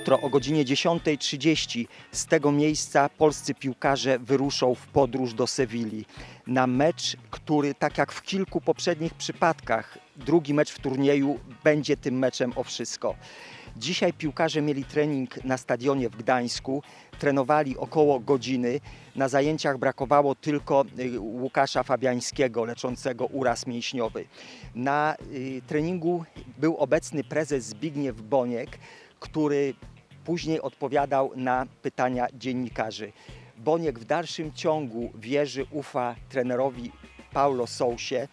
Jutro o godzinie 10.30 z tego miejsca polscy piłkarze wyruszą w podróż do Sewilli na mecz, który tak jak w kilku poprzednich przypadkach, drugi mecz w turnieju będzie tym meczem o wszystko. Dzisiaj piłkarze mieli trening na stadionie w Gdańsku, trenowali około godziny. Na zajęciach brakowało tylko y, Łukasza Fabiańskiego, leczącego uraz mięśniowy. Na y, treningu był obecny prezes Zbigniew Boniek, który później odpowiadał na pytania dziennikarzy. Boniek w dalszym ciągu wierzy, ufa trenerowi Paulo Sousie.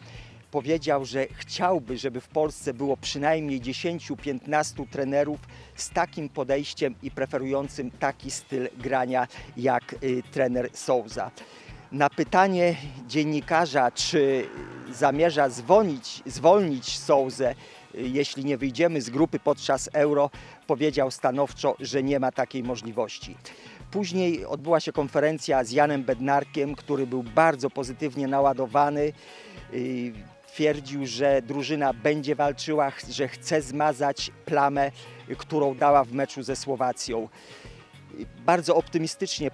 Powiedział, że chciałby, żeby w Polsce było przynajmniej 10-15 trenerów z takim podejściem i preferującym taki styl grania jak y, trener Souza. Na pytanie dziennikarza, czy zamierza zwolnić, zwolnić y, jeśli nie wyjdziemy z grupy podczas euro, powiedział stanowczo, że nie ma takiej możliwości. Później odbyła się konferencja z Janem Bednarkiem, który był bardzo pozytywnie naładowany. Yy, Twierdził, że drużyna będzie walczyła, że chce zmazać plamę, y, którą dała w meczu ze Słowacją. Bardzo optymistycznie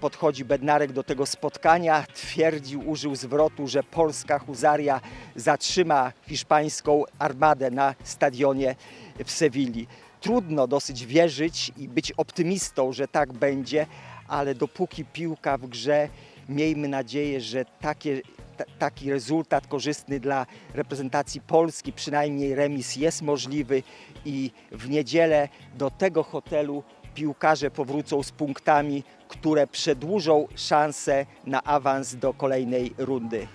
podchodzi Bednarek do tego spotkania. Twierdził, użył zwrotu, że polska huzaria zatrzyma hiszpańską armadę na stadionie w Sewilli. Trudno dosyć wierzyć i być optymistą, że tak będzie, ale dopóki piłka w grze, miejmy nadzieję, że takie, ta, taki rezultat korzystny dla reprezentacji Polski, przynajmniej remis jest możliwy i w niedzielę do tego hotelu piłkarze powrócą z punktami, które przedłużą szansę na awans do kolejnej rundy.